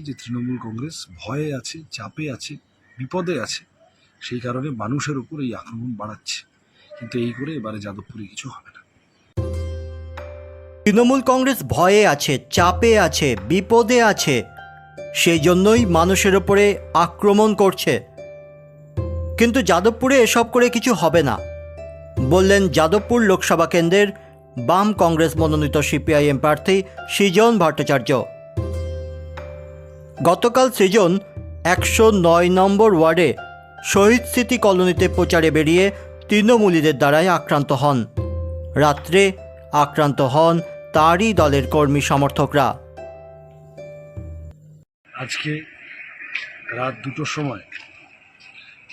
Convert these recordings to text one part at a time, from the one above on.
যে তৃণমূল কংগ্রেস ভয়ে আছে, চাপে আছে, বিপদে আছে। সেই কারণে মানুষের উপর এই আক্রমণ বাড়াচ্ছে। কিন্তু এই করে এবারে যাদবপুরে কিছু হবে না। তৃণমূল কংগ্রেস ভয়ে আছে, চাপে আছে, বিপদে আছে। সেই জন্যই মানুষের ওপরে আক্রমণ করছে। কিন্তু যাদবপুরে এসব করে কিছু হবে না। বললেন যাদবপুর লোকসভা কেন্দ্রের বাম কংগ্রেস মনোনীত সিপিআইএম প্রার্থী সৃজন ভট্টাচার্য। গতকাল সৃজন একশো নয় নম্বর ওয়ার্ডে শহীদ স্মৃতি কলোনিতে প্রচারে বেরিয়ে তৃণমূলীদের দ্বারাই আক্রান্ত হন। রাত্রে আক্রান্ত হন তারই দলের কর্মী সমর্থকরা। আজকে রাত দুটোর সময়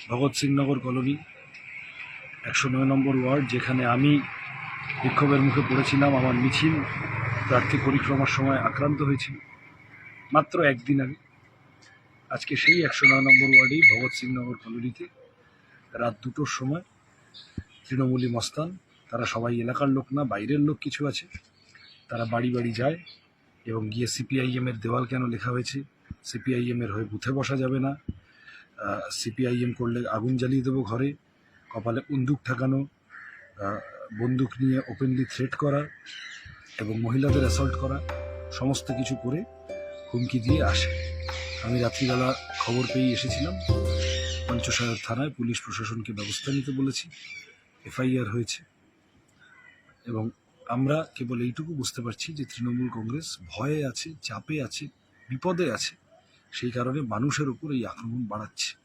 ভগৎ সিংনগর কলোনি একশো নয় নম্বর ওয়ার্ড, যেখানে আমি বিক্ষোভের মুখে পড়েছিলাম, আমার মিছিল প্রার্থী পরিক্রমার সময় আক্রান্ত হয়েছিল। মাত্র একদিন আগে। আজকে সেই একশো নয় নম্বর ওয়ার্ডেই ভগৎ সিংনগর কলোনিতে রাত দুটোর সময় তৃণমূলী মস্তান, তারা সবাই এলাকার লোক না, বাইরের লোক কিছু আছে, তারা বাড়ি বাড়ি যায় এবং গিয়ে সিপিআইএম এর দেওয়াল কেন লেখা হয়েছে? সিপিআইএম এর হয়ে বুথে বসা যাবে না। সিপিআইএম করলে আগুন জ্বালিয়ে দেবো ঘরে, কপালে বন্দুক ঠেকানো বন্দুক নিয়ে ওপেনলি থ্রেট করা এবং মহিলাদের অ্যাসল্ট করা, সমস্ত কিছু করে হুমকি দিয়ে আসে। আমি রাত্রিবেলা খবর পেয়ে এসেছিলাম। পঞ্চসাগর থানায় পুলিশ প্রশাসনকে ব্যবস্থা নিতে বলেছি। এফআইআর হয়েছে। এবং আমরা কেবল এইটুকু বুঝতে পারছি যে তৃণমূল কংগ্রেস ভয়ে আছে, চাপে আছে, বিপদে আছে। সেই কারণে মানুষের উপর এই আক্রমণ বাড়াচ্ছে।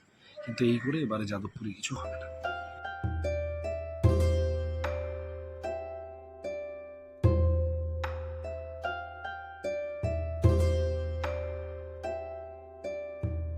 কিন্তু এই করে এবারে যাদবপুরে কিছু হবে না।